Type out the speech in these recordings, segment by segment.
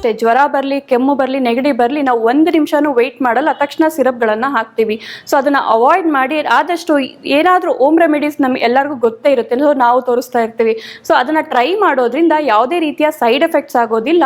ಅಷ್ಟೇ ಜ್ವರ ಬರಲಿ, ಕೆಮ್ಮು ಬರಲಿ, ನೆಗಡಿ ಬರಲಿ, ನಾವು ಒಂದು ನಿಮಿಷನೂ ವೆಯ್ಟ್ ಮಾಡಲ್ಲ. ತಕ್ಷಣ ಸಿರಪ್ಗಳನ್ನು ಹಾಕ್ತೀವಿ. ಸೊ ಅದನ್ನು ಅವಾಯ್ಡ್ ಮಾಡಿ ಆದಷ್ಟು ಏನಾದರೂ ಓಮ್ ರೆಮಿಡೀಸ್ ನಮ್ಗೆ ಎಲ್ಲರಿಗೂ ಗೊತ್ತೇ ಇರುತ್ತೆ. ಸೊ ನಾವು ತೋರಿಸ್ತಾ ಇರ್ತೀವಿ. ಸೊ ಅದನ್ನು ಟ್ರೈ ಮಾಡೋದ್ರಿಂದ ಯಾವುದೇ ರೀತಿಯ ಸೈಡ್ ಎಫೆಕ್ಟ್ಸ್ ಆಗೋದಿಲ್ಲ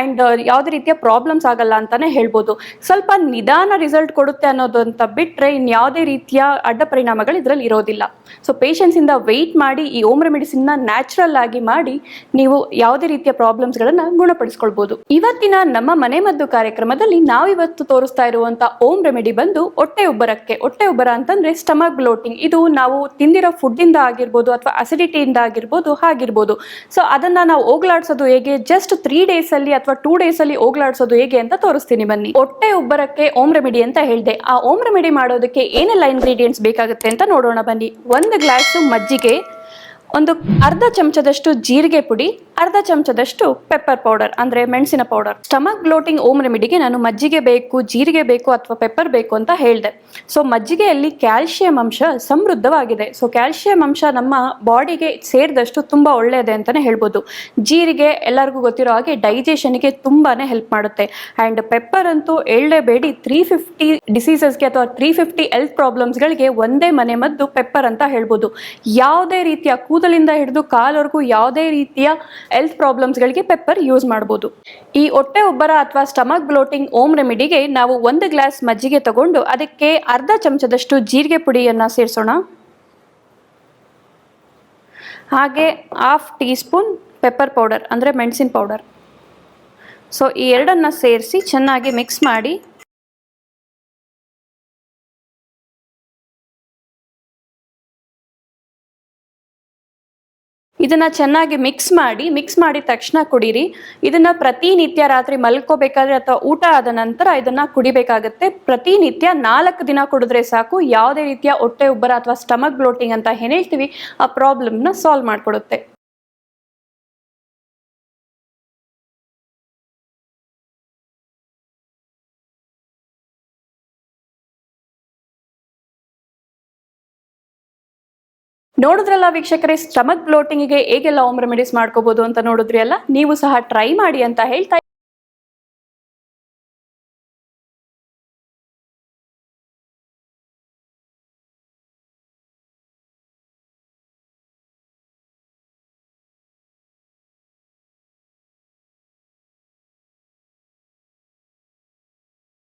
ಆ್ಯಂಡ್ ಯಾವುದೇ ರೀತಿಯ ಪ್ರಾಬ್ಲಮ್ಸ್ ಆಗಲ್ಲ ಅಂತಲೇ ಹೇಳ್ಬೋದು. ಸ್ವಲ್ಪ ನಿಧಾನ ರಿಸಲ್ಟ್ ಕೊಡುತ್ತೆ ಅನ್ನೋದು ಅಂತ ಬಿಟ್ಟರೆ ಇನ್ಯಾವುದೇ ರೀತಿಯ ಅಡ್ಡ ಪರಿಣಾಮಗಳು ಇದರಲ್ಲಿ ಇರೋದಿಲ್ಲ. ಸೊ ಪೇಷನ್ಸಿಂದ ವೆಯ್ಟ್ ಮಾಡಿ ಈ ಓಮ್ ರೆಮಿಡೀಸನ್ನ ನ್ಯಾಚುರಲ್ ಆಗಿ ಮಾಡಿ ನೀವು ಯಾವುದೇ ರೀತಿಯ ಪ್ರಾಬ್ಲಮ್ಸ್ಗಳನ್ನು ಗುಣಪಡಿಸ್ಕೊಳ್ಬೋದು. ಇವತ್ತಿನ ನಮ್ಮ ಮನೆ ಮದ್ದು ಕಾರ್ಯಕ್ರಮದಲ್ಲಿ ನಾವಿವತ್ತು ತೋರಿಸ್ತಾ ಇರುವಂತ ಓಮ್ ರೆಮಿಡಿ ಬಂದು ಹೊಟ್ಟೆ ಉಬ್ಬರಕ್ಕೆ ಹೊಟ್ಟೆ ಉಬ್ಬರ ಅಂತಂದ್ರೆ ಸ್ಟಮಕ್ ಬ್ಲೋಟಿಂಗ್. ಇದು ನಾವು ತಿಂದಿರೋ ಫುಡ್ ಇಂದ ಆಗಿರ್ಬೋದು ಅಥವಾ ಅಸಿಡಿಟಿಯಿಂದ ಆಗಿರ್ಬೋದು ಆಗಿರ್ಬೋದು ಸೊ ಅದನ್ನ ನಾವು ಹೋಗ್ಲಾಡ್ಸೋದು ಹೇಗೆ? ಜಸ್ಟ್ ತ್ರೀ ಡೇಸ್ ಅಲ್ಲಿ ಅಥವಾ ಟೂ ಡೇಸ್ ಅಲ್ಲಿ ಹೋಗ್ಲಾಡ್ಸೋದು ಹೇಗೆ ಅಂತ ತೋರಿಸ್ತೀನಿ ಬನ್ನಿ. ಹೊಟ್ಟೆ ಉಬ್ಬರಕ್ಕೆ ಓಮ್ ರೆಮಿಡಿ ಅಂತ ಹೇಳಿದೆ. ಆ ಓಮ್ ರೆಮಿಡಿ ಮಾಡೋದಕ್ಕೆ ಏನೆಲ್ಲ ಇಂಗ್ರೀಡಿಯೆಂಟ್ಸ್ ಬೇಕಾಗುತ್ತೆ ಅಂತ ನೋಡೋಣ ಬನ್ನಿ. ಒಂದು ಗ್ಲಾಸು ಮಜ್ಜಿಗೆ, ಒಂದು ಅರ್ಧ ಚಮಚದಷ್ಟು ಜೀರಿಗೆ ಪುಡಿ ಅರ್ಧ ಚಮಚದಷ್ಟು ಪೆಪ್ಪರ್ ಪೌಡರ್ ಅಂದ್ರೆ ಮೆಣಸಿನ ಪೌಡರ್ ಸ್ಟಮಕ್ ಬ್ಲೋಟಿಂಗ್ ಓಮ್ ರೆಮಿಡಿಗೆ ನಾನು ಮಜ್ಜಿಗೆ ಬೇಕು, ಜೀರಿಗೆ ಬೇಕು ಅಥವಾ ಪೆಪ್ಪರ್ ಬೇಕು ಅಂತ ಹೇಳಿದೆ. ಸೊ ಮಜ್ಜಿಗೆಯಲ್ಲಿ ಕ್ಯಾಲ್ಶಿಯಂ ಅಂಶ ಸಮೃದ್ಧವಾಗಿದೆ. ಸೊ ಕ್ಯಾಲ್ಶಿಯಂ ಅಂಶ ನಮ್ಮ ಬಾಡಿಗೆ ಸೇರಿದಷ್ಟು ತುಂಬಾ ಒಳ್ಳೆಯದೆ ಅಂತಾನೆ ಹೇಳ್ಬೋದು. ಜೀರಿಗೆ ಎಲ್ಲರಿಗೂ ಗೊತ್ತಿರೋ ಹಾಗೆ ಡೈಜೆಷನ್ಗೆ ತುಂಬಾನೇ ಹೆಲ್ಪ್ ಮಾಡುತ್ತೆ. ಆ್ಯಂಡ್ ಪೆಪ್ಪರ್ ಅಂತೂ ಹೇಳಲೇಬೇಡಿ ತ್ರೀ ಫಿಫ್ಟಿ ಡಿಸೀಸಸ್ಗೆ ಅಥವಾ ತ್ರೀ ಫಿಫ್ಟಿ ಹೆಲ್ತ್ ಪ್ರಾಬ್ಲಮ್ಸ್ಗಳಿಗೆ ಒಂದೇ ಮನೆ ಮದ್ದು ಪೆಪ್ಪರ್ ಅಂತ ಹೇಳ್ಬೋದು. ಯಾವುದೇ ರೀತಿಯ ಕೂದಲಿಂದ ಹಿಡಿದು ಕಾಲವರೆಗೂ ಯಾವುದೇ ರೀತಿಯ ಹೆಲ್ತ್ ಪ್ರಾಬ್ಲಮ್ಸ್ಗಳಿಗೆ ಪೆಪ್ಪರ್ ಯೂಸ್ ಮಾಡ್ಬೋದು. ಈ ಹೊಟ್ಟೆ ಉಬ್ಬರ ಅಥವಾ ಸ್ಟಮಕ್ ಬ್ಲೋಟಿಂಗ್ ಓಮ್ ರೆಮಿಡಿಗೆ ನಾವು ಒಂದು ಗ್ಲಾಸ್ ಮಜ್ಜಿಗೆ ತಗೊಂಡು ಅದಕ್ಕೆ ಅರ್ಧ ಚಮಚದಷ್ಟು ಜೀರಿಗೆ ಪುಡಿಯನ್ನು ಸೇರಿಸೋಣ. ಹಾಗೆ half teaspoon pepper powder ಅಂದರೆ ಮೆಣಸಿನ ಪೌಡರ್ ಸೊ ಈ ಎರಡನ್ನು ಸೇರಿಸಿ ಚೆನ್ನಾಗಿ ಮಿಕ್ಸ್ ಮಾಡಿ ಇದನ್ನ ಚೆನ್ನಾಗಿ ಮಿಕ್ಸ್ ಮಾಡಿ ಮಿಕ್ಸ್ ಮಾಡಿದ ತಕ್ಷಣ ಕುಡೀರಿ. ಇದನ್ನ ಪ್ರತಿನಿತ್ಯ ರಾತ್ರಿ ಮಲ್ಕೋಬೇಕಾದ್ರೆ ಅಥವಾ ಊಟ ಆದ ನಂತರ ಇದನ್ನ ಕುಡಿಬೇಕಾಗುತ್ತೆ. ಪ್ರತಿನಿತ್ಯ ನಾಲ್ಕು ದಿನ ಕುಡಿದ್ರೆ ಸಾಕು. ಯಾವುದೇ ರೀತಿಯ ಹೊಟ್ಟೆ ಉಬ್ಬರ ಅಥವಾ ಸ್ಟಮಕ್ ಬ್ಲೋಟಿಂಗ್ ಅಂತ ಏನ್ ಹೇಳ್ತೀವಿ, ಆ ಪ್ರಾಬ್ಲಮ್ನ ಸಾಲ್ವ್ ಮಾಡಿಕೊಡುತ್ತೆ. ನೋಡಿದ್ರಲ್ಲ ವೀಕ್ಷಕರೇ ಸ್ಟಮಕ್ ಬ್ಲೋಟಿಂಗಿಗೆ ಹೇಗೆಲ್ಲ ಹೋಮ್ ರೆಮಿಡೀಸ್ ಮಾಡ್ಕೋಬಹುದು ಅಂತ ನೋಡಿದ್ರಿ ಅಲ್ಲ? ನೀವು ಸಹ ಟ್ರೈ ಮಾಡಿ ಅಂತ ಹೇಳ್ತಾ